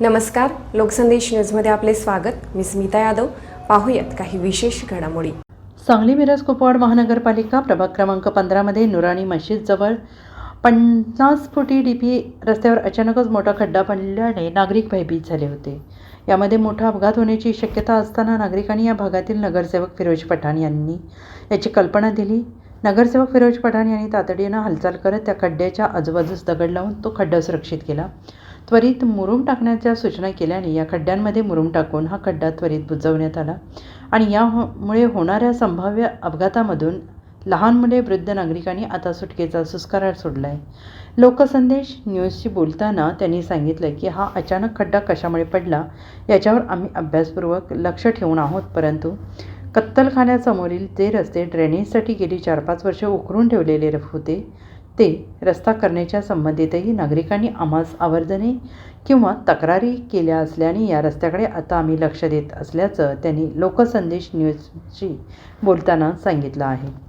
नमस्कार लोकसंदेश न्यूजमध्ये आपले स्वागत. मी स्मिता यादव. पाहूयात काही विशेष घडामोडी. सांगली मिरज कुपवाड महानगरपालिका प्रभाग क्रमांक पंधरामध्ये नुराणी मशीदजवळ पन्नास फुटी डी पी रस्त्यावर अचानकच मोठा खड्डा पडल्याने नागरिक भयभीत झाले होते. यामध्ये मोठा अपघात होण्याची शक्यता असताना नागरिकांनी या भागातील नगरसेवक फिरोज पठाण यांनी याची कल्पना दिली. नगरसेवक फिरोज पठाण यांनी तातडीनं हालचाल करत त्या खड्ड्याच्या आजूबाजूस दगड लावून तो खड्डा सुरक्षित केला. त्वरित मुरूम टाकण्याच्या सूचना केल्याने या खड्ड्यांमध्ये मुरूम टाकून हा खड्डा त्वरित बुजवण्यात आला. आणि यामुळे होणाऱ्या संभाव्य अपघातामधून लहान मुले वृद्ध नागरिकांनी आता सुटकेचा सुस्कारा सोडला आहे लोकसंदेश न्यूजशी बोलताना त्यांनी सांगितलं की हा अचानक खड्डा कशामुळे पडला याच्यावर आम्ही अभ्यासपूर्वक लक्ष ठेवून आहोत परंतु कत्तलखान्यासमोरील ते रस्ते ड्रेनेजसाठी गेली चार पाच वर्ष उकरून ठेवलेले होते ते रस्ता करण्याच्या संबंधितही नागरिकांनी आम्हास आवर्जने किंवा तक्रारी केल्या असल्याने या रस्त्याकडे आता आम्ही लक्ष देत असल्याचं त्यांनी लोकसंदेश न्यूजशी बोलताना सांगितलं आहे.